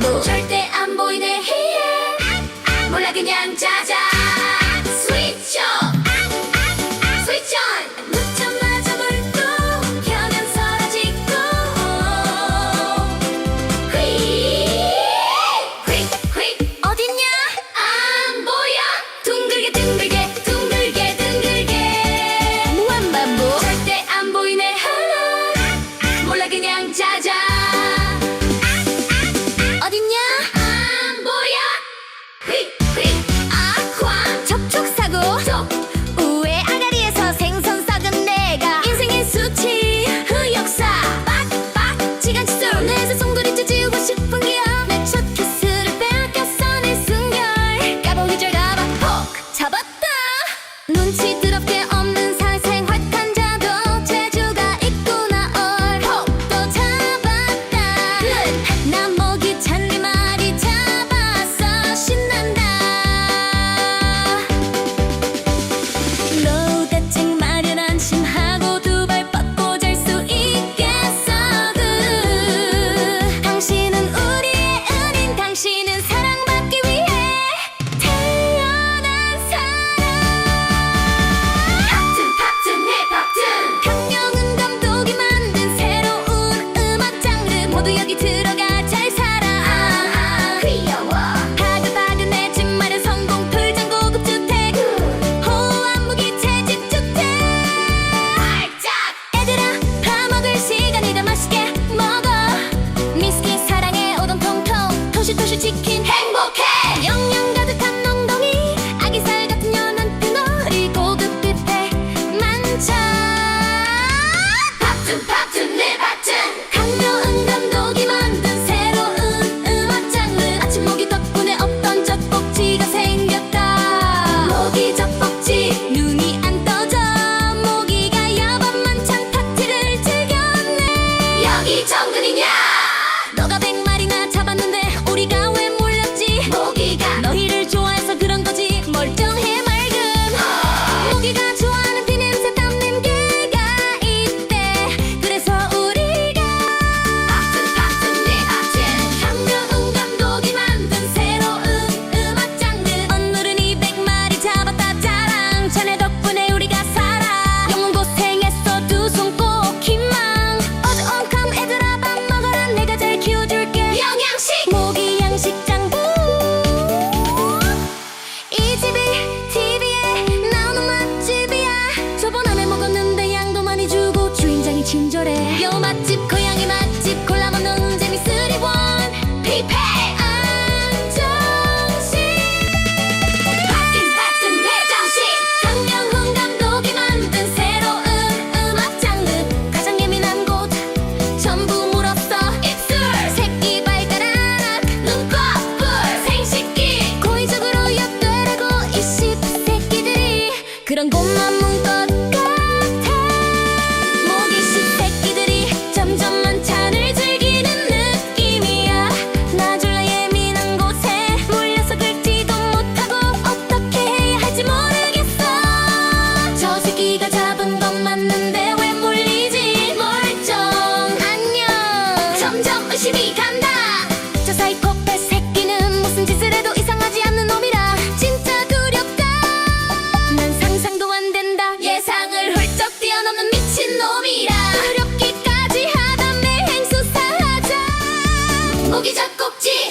전부 절대 안 보이네. 해야 몰라 그냥 짜자 스위치 스위치 온 누차마저 불도 켜면 사라지고. 휙휙휙 어딨냐? 안 보여. 둥글게 둥글게 둥글게 둥글게. 무한반복. 절대 안 보이네. 몰라 그냥 짜자 의심이 간다. 새끼는 무슨 짓을 해도 이상하지 않는 놈이라. 진짜 두렵다. 난 상상도 안 된다. 예상을 훌쩍 뛰어넘는 미친놈이라. 두렵기까지 하다. 내 행수사하자. 무기적 꼭지.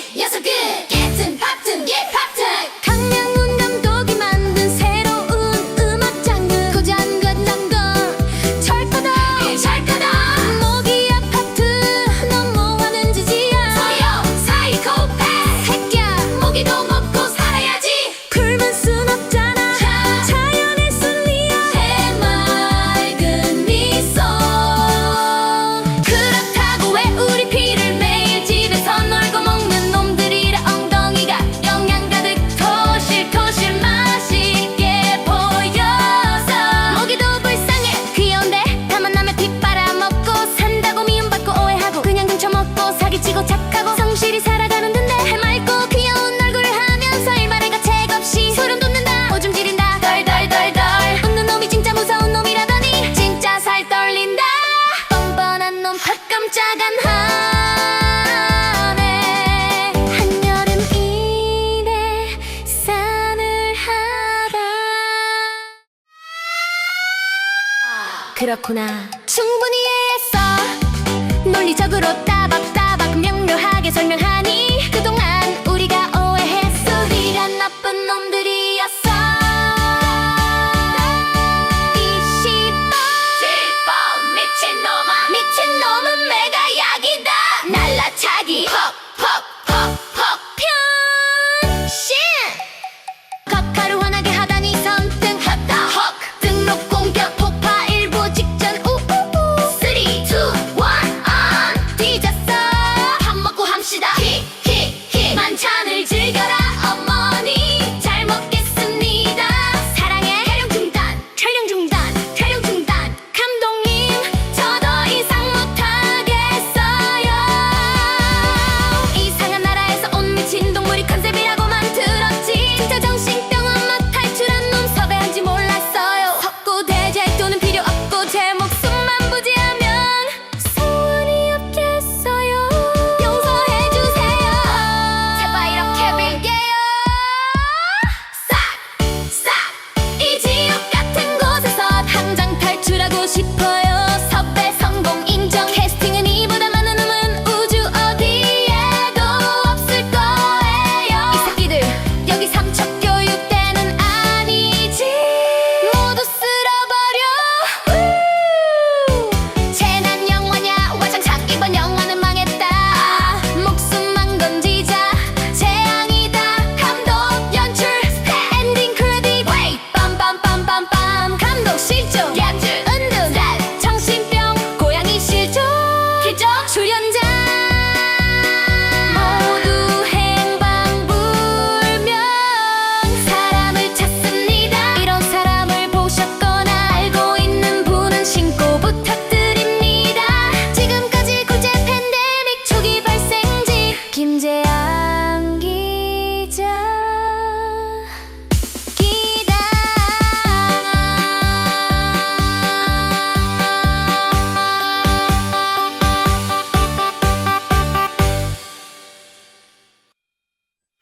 그렇구나. 충분히 이해했어. 논리적으로 따박따박 명료하게 설명하니 그동안